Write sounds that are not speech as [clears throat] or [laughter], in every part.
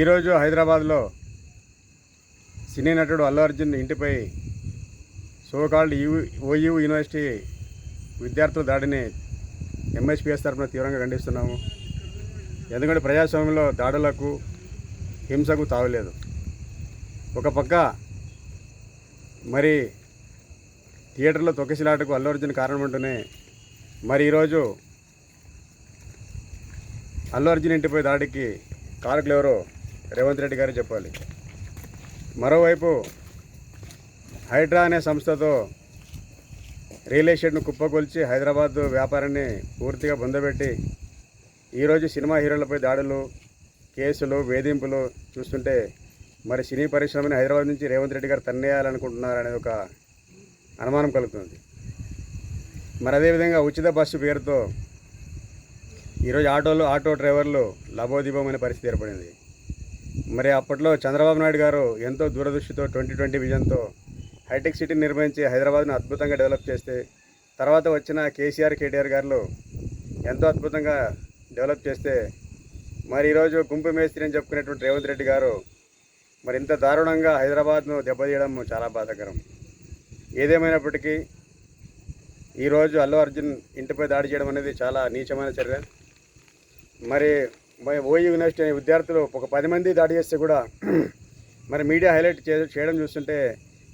ఈరోజు హైదరాబాద్లో సినీ నటుడు అల్లు అర్జున్ ఇంటిపై సోకాల్డ్ యూ ఓయూ యూనివర్సిటీ విద్యార్థుల దాడిని ఎంఎస్పిఎస్ తరఫున తీవ్రంగా ఖండిస్తున్నాము. ఎందుకంటే ప్రజాస్వామ్యంలో దాడులకు హింసకు తావలేదు. ఒక పక్క మరి థియేటర్లో తొక్కిసిలాటకు అల్లు అర్జున్ కారణమంటూనే మరి ఈరోజు అల్లు అర్జున్ ఇంటిపై దాడికి కారకులు ఎవరో రేవంత్ రెడ్డి గారు చెప్పాలి. మరోవైపు హైడ్రా అనే సంస్థతో రియల్ ఎస్టేట్ను కుప్పకొల్చి హైదరాబాద్ వ్యాపారాన్ని పూర్తిగా బొందబెట్టి ఈరోజు సినిమా హీరోలపై దాడులు కేసులు వేధింపులు చూస్తుంటే మరి సినీ పరిశ్రమని హైదరాబాద్ నుంచి రేవంత్ రెడ్డి గారు తన్నేయాలనుకుంటున్నారనేది ఒక అనుమానం కలుగుతుంది. మరి అదేవిధంగా ఉచిత బస్సు పేరుతో ఈరోజు ఆటోలు ఆటో డ్రైవర్లు లబోదిబం అనే పరిస్థితి ఏర్పడింది. మరి అప్పట్లో చంద్రబాబు నాయుడు గారు ఎంతో దూరదృష్టితో ట్వంటీ ట్వంటీ విజన్తో హైటెక్ సిటీని నిర్మించి హైదరాబాద్ను అద్భుతంగా డెవలప్ చేస్తే తర్వాత వచ్చిన కేసీఆర్ కేటీఆర్ గారు ఎంతో అద్భుతంగా డెవలప్ చేస్తే మరి ఈరోజు గుంపు మేస్త్రి అని చెప్పుకునేటువంటి రేవంత్ రెడ్డి గారు మరి ఇంత దారుణంగా హైదరాబాద్ను దెబ్బతీయడం చాలా బాధాకరం. ఏదేమైనప్పటికీ ఈరోజు అల్లు అర్జున్ ఇంటిపై దాడి చేయడం అనేది చాలా నీచమైన చర్య. మరి ఓయూ యూనివర్సిటీ అనే విద్యార్థులు ఒక పది మంది దాడి చేస్తే కూడా [clears throat] మరి మీడియా హైలైట్ చే చేయడం చూస్తుంటే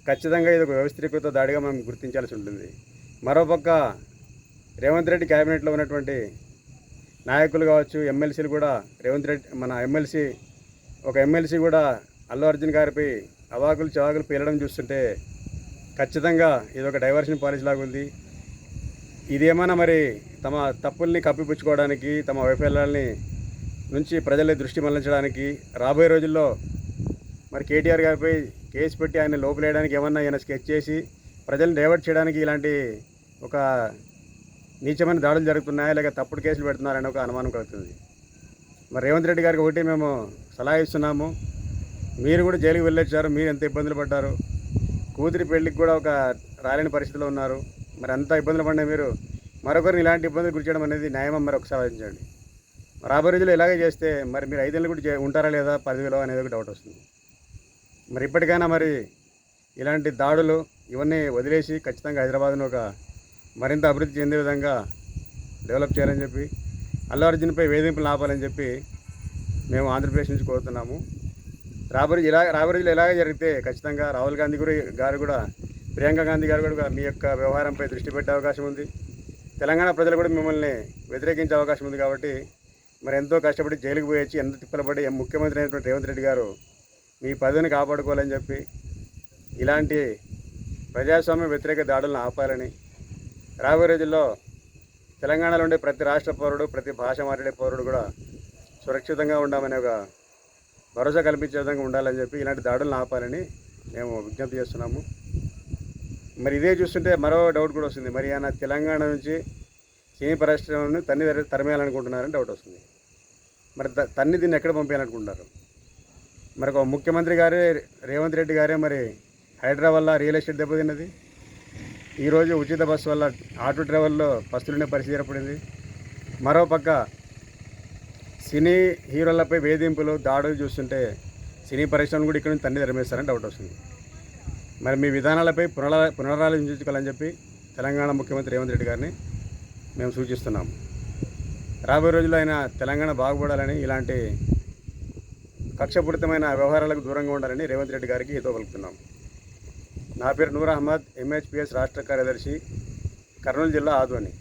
ఖచ్చితంగా ఇది ఒక వ్యవస్థీకృత దాడిగా మనం గుర్తించాల్సి ఉంటుంది. మరోపక్క రేవంత్ రెడ్డి క్యాబినెట్లో ఉన్నటువంటి నాయకులు కావచ్చు ఎమ్మెల్సీలు కూడా రేవంత్ రెడ్డి మన ఎమ్మెల్సీ ఒక ఎమ్మెల్సీ కూడా అల్లు అర్జున్ గారిపై అవాకులు చవాకులు పేలడం చూస్తుంటే ఖచ్చితంగా ఇది ఒక డైవర్షన్ పాలసీ లాగా ఉంది. ఇదేమైనా మరి తమ తప్పుల్ని కప్పిపుచ్చుకోవడానికి తమ వైఫల్యాల్ని నుంచి ప్రజల దృష్టి మళ్ళించడానికి రాబోయే రోజుల్లో మరి కేటీఆర్ గారిపై కేసు పెట్టి ఆయన లోపలేయడానికి ఏమన్నా ఆయన స్కెచ్ చేసి ప్రజల్ని డైవర్ట్ చేయడానికి ఇలాంటి ఒక నీచమైన దాడులు జరుగుతున్నాయా లేక తప్పుడు కేసులు పెడుతున్నారని ఒక అనుమానం కలుగుతుంది. మరి రేవంత్ రెడ్డి గారికి ఒకటి మేము సలహా ఇస్తున్నాము. మీరు కూడా జైలుకి వెళ్ళొచ్చారు మీరు ఎంత ఇబ్బందులు పడ్డారు కూతురి పెళ్ళికి కూడా ఒక రాలేని పరిస్థితిలో ఉన్నారు. మరి అంత ఇబ్బందులు పడినా మీరు మరొకరిని ఇలాంటి ఇబ్బందులు గురి చేయడం అనేది న్యాయమం? మరి ఒకసారి ఆలోచించండి. రాబోయే రోజుల్లో ఇలాగే చేస్తే మరి మీరు ఐదేళ్ళు కూడా చే- ఉంటారా లేదా? పదివేలు అనేది ఒక డౌట్ వస్తుంది. మరి ఇప్పటికైనా మరి ఇలాంటి దాడులు ఇవన్నీ వదిలేసి ఖచ్చితంగా హైదరాబాద్ను ఒక మరింత అభివృద్ధి చెందే విధంగా డెవలప్ చేయాలని చెప్పి అల్లు అర్జున్పై వేధింపులు ఆపాలని చెప్పి మేము ఆంధ్రప్రదేశ్ నుంచి కోరుతున్నాము. రాబరి ఇలా రాబోయే రోజులు ఇలాగే జరిగితే ఖచ్చితంగా రాహుల్ గాంధీ కూడా గారు కూడా ప్రియాంక గాంధీ గారు కూడా మీ యొక్క వ్యవహారంపై దృష్టి పెట్టే అవకాశం ఉంది. తెలంగాణ ప్రజలు కూడా మిమ్మల్ని వ్యతిరేకించే అవకాశం ఉంది కాబట్టి మరి ఎంతో కష్టపడి జైలుకు పోయి వచ్చి ఎంత తిప్పలపడి ముఖ్యమంత్రి అయినటువంటి రేవంత్ రెడ్డి గారు మీ పదవిని కాపాడుకోవాలని చెప్పి ఇలాంటి ప్రజాస్వామ్య వ్యతిరేక దాడులను ఆపాలని రాబోయే రోజుల్లో తెలంగాణలో ఉండే ప్రతి రాష్ట్ర పౌరుడు ప్రతి భాష మాట్లాడే పౌరుడు కూడా సురక్షితంగా ఉండమనే ఒక భరోసా కల్పించే విధంగా ఉండాలని చెప్పి ఇలాంటి దాడులను ఆపాలని మేము విజ్ఞప్తి చేస్తున్నాము. మరి ఇదే చూస్తుంటే మరో డౌట్ కూడా వస్తుంది. మరి ఆయన తెలంగాణ నుంచి సినీ పరిశ్రమను తన్ని తరిమేయాలనుకుంటున్నారని డౌట్ వస్తుంది. మరి త- తన్ని దీన్ని ఎక్కడ పంపేయాలనుకుంటున్నారు? మరి ఒక ముఖ్యమంత్రి గారే రేవంత్ రెడ్డి గారే మరి హైదరాబాద్ వల్ల రియల్ ఎస్టేట్ దెబ్బతిన్నది ఈరోజు ఉచిత బస్సు వల్ల ఆటో డ్రైవర్లో పస్తులునే పరిస్థితి ఏర్పడింది. మరోపక్క సినీ హీరోలపై వేధింపులు దాడులు చూస్తుంటే సినీ పరిశ్రమను కూడా ఇక్కడ నుంచి తన్ని తరిమేస్తారని డౌట్ వస్తుంది. మరి మీ విధానాలపై పునరా పునరాలోచించుకోవాలని చెప్పి తెలంగాణ ముఖ్యమంత్రి రేవంత్ రెడ్డి గారిని మేము సూచిస్తున్నాము రాబోయే రోజుల్లో ఆయన తెలంగాణ బాగుపడాలని ఇలాంటి కక్షపూరితమైన వ్యవహారాలకు దూరంగా ఉండాలని రేవంత్ రెడ్డి గారికి హితో పలుకుతున్నాం. నా పేరు నూర్ అహ్మద్ ఎంహెచ్పిఎస్ రాష్ట్ర కార్యదర్శి కర్నూలు జిల్లా ఆదోని.